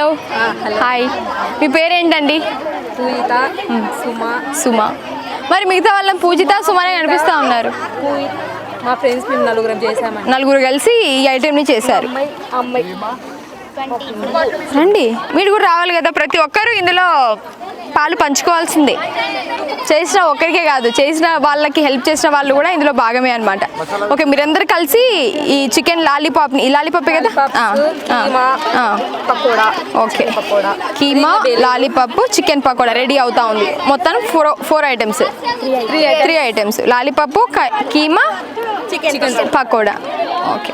Hello. Hi. మీ పేరేంటండి? పూజిత సుమ. సుమ. మరి మిగతా వాళ్ళని పూజిత సుమనే కనిపిస్తూ ఉన్నారు. మా ఫ్రెండ్స్ మేము నలుగురం చేసామండి నలుగురు కలిసి ఈ ఐటెంని చేశారు. రండి. మీరు కూడా రావాలి కదా ప్రతి ఒక్కరూ ఇందులో పాలు పంచుకోవాల్సిందే. చేసిన ఒక్కరికే కాదు చేసిన వాళ్ళకి హెల్ప్ చేసిన వాళ్ళు కూడా ఇందులో భాగమే అనమాట ఓకే మీరందరూ కలిసి ఈ చికెన్ లాలీపాప్ ఈ లాలీపాప్ కదా. Pakoda okay. Pakoda. Keema lollipop chicken pakoda ready అవుతా ఉంది. మొత్తం four four items. Three three items lollipop keema chicken pakoda. Okay.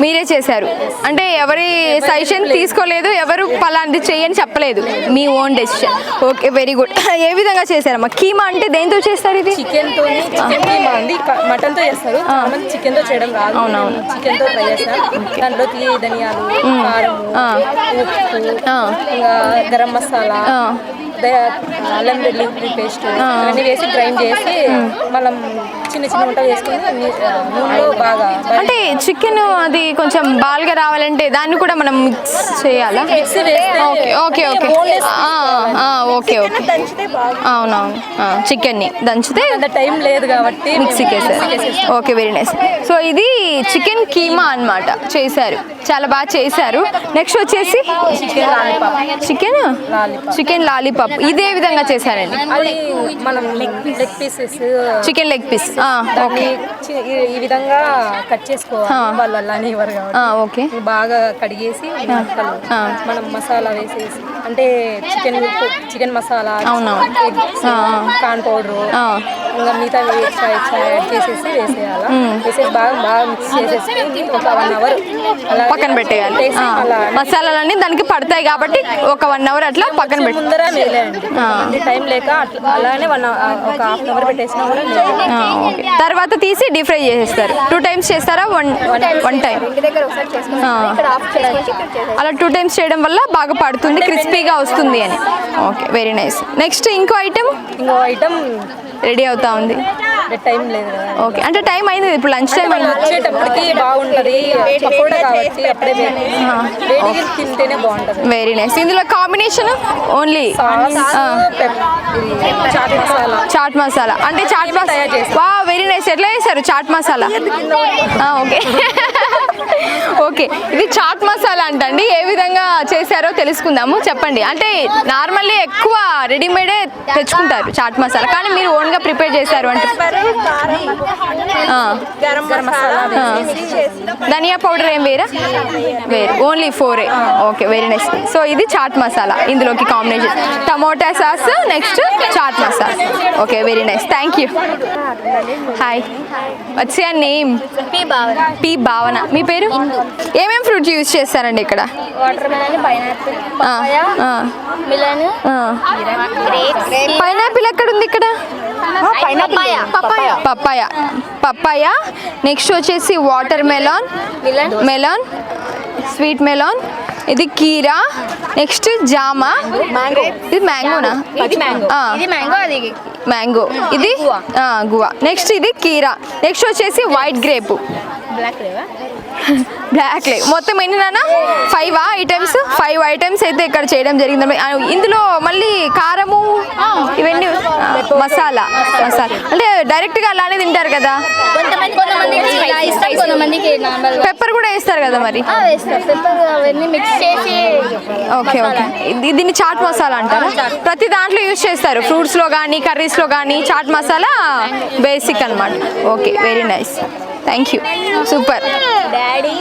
మీరే చేశారు. అంటే ఎవరి సజెషన్ తీసుకోలేదు ఎవరు పలాంటి చేయని చెప్పలేదు. మీ own decision okay very good ఏ విధంగా చేశారమ్మా? కీమా అంటే దేంతో చేస్తారు ఇది? చికెన్తో చికెన్ కీమా అండి మటన్తో చేస్తారు. చికెన్తో చేయడం రాదు అవునవును. చికెన్తో ట్రై చేస్తాం. ధనియాలు కారం. ఉప్పు ఆ. ఇంకా గరం మసాలా అల్లం వెల్లుల్లి పేస్ట్ ఇవన్నీ వేసి గ్రైండ్ చేసి మనం చిన్న చిన్న వంటలు చేసుకొని నీ- నూనెలో బాగా అంటే చికెన్ అది కొంచెం బాల్గా రావాలంటే దాన్ని కూడా మనం మిక్స్ చేయాలా? Mixie okay okay okay. Okay దంచితే అవునవును. చికెన్ని దంచితే అంత టైం లేదు కాబట్టి మిక్సీకి వేసారు ఓకే వెరీ నైస్. సో ఇది చికెన్ కీమా అన్నమాట. చేశారు. చాలా బాగా చేశారు. నెక్స్ట్ వచ్చేసి చికెన్ చికెన్? Chicken lollipop. ఇదే విధంగా చేశారండి. మనం leg pieces chicken leg piece okay ఈ- విధంగా కట్ చేసుకోవాలి. ఆ. వాళ్ళు అలానే ఇవ్వరు కాబట్టి. ఓకే బాగా కడిగేసి ఆ. మనం మసాలా వేసేసి అంటే చికెన్ చికెన్ మసాలా ఆ. Corn powder. ఇంకా మిగతా ఎక్స్ట్రా ఎక్స్ట్రా యాడ్ చేసేసి వేసేయాలి? వేసేసి బాగా బాగా మిక్స్ చేసేసి ఒక వన్ అవర్ అలా పక్కన పెట్టేయాలి. అలా మసాలాలన్నీ దానికి పడతాయి కాబట్టి ఒక వన్ అవర్ అట్లా పక్కన పెట్టు ముందర టైం లేక అలానే వన్ ఒక హాఫ్ అన్ అవర్ పెట్టేసినా కూడా లేదు. ఆ, ఓకే. తర్వాత తీసి డీప్ ఫ్రై చేసేస్తారు. టూ టైమ్స్ చేస్తారా? వన్ వన్ టైం అలా టూ టైమ్స్ చేయడం వల్ల బాగా పడుతుంది క్రిస్పీగా వస్తుంది అని. ఓకే వెరీ నైస్ నెక్స్ట్ ఇంకో ఐటెం ఇంకో ఐటమ్ రెడీ అవుతా ఉంది. టైం లేదు కదా. ఓకే. అంటే టైం అయింది ఇప్పుడు లంచ్ టైం అయింది. వచ్చేటప్పటికి బాగుంటది పకోడా కాబట్టి అప్పుడే వేడి వేడిగా తింటేనే బాగుంటది. వెరీ నైస్ ఇందులో కాంబినేషన్ ఓన్లీ పెప్ ఇది చాట్ మసాలా. చాట్ మసాలా. అంటే చాట్ తయారు మసాలా. వా వెరీ నైస్ ఎట్లా చేశారు చాట్ మసాలా? ఓకే ఓకే ఇది చాట్ మసాలా అంటండి. ఏ విధంగా చేశారో తెలుసుకుందాము. చెప్పండి. అంటే నార్మల్లీ ఎక్కువ రెడీమేడే తెచ్చుకుంటారు చాట్ మసాలా. కానీ మీరు ఓన్గా ప్రిపేర్ చేశారు అంటే ధనియా పౌడర్ ఏం వేరా వేరు. Only ఫోరే. Okay very nice. So ఇది చాట్ మసాలా ఇందులోకి combination. Tomato sauce next chaat masala. Okay very nice. Thank you hi వచ్చే name P Bhavana. P Bhavana. మీ పేరు? ఏమేం ఫ్రూట్ యూజ్ చేస్తారండి ఇక్కడ? వాటర్ మెలన్ పైనాపిల్ పైనాపిల్ ఎక్కడ ఉంది ఇక్కడ papaya papaya papaya. Papaya. Next వచ్చేసి water melon. Melon. Sweet melon. ఇది కీరా. నెక్స్ట్ జామ. ఇది మ్యాంగోనా? మ్యాంగో. ఇది గువా. నెక్స్ట్ ఇది కీరా. నెక్స్ట్ వచ్చేసి వైట్ గ్రేప్. బ్లాక్ లే మొత్తం ఎన్ని నాన్న? Five items? ఫైవ్ ఐటమ్స్ అయితే ఇక్కడ చేయడం జరిగింది. ఇందులో మళ్ళీ కారము ఇవన్నీ మసాలా. మసాలా. అంటే డైరెక్ట్గా అలానే తింటారు కదా? పెప్పర్ కూడా వేస్తారు కదా మరి? Okay okay. దీన్ని చాట్ మసాలా అంటారా? ప్రతి దాంట్లో యూజ్ చేస్తారు. ఫ్రూట్స్లో కానీ కర్రీస్లో కానీ చాట్ మసాలా బేసిక్ అన్నమాట. Okay very nice. Thank you super. Daddy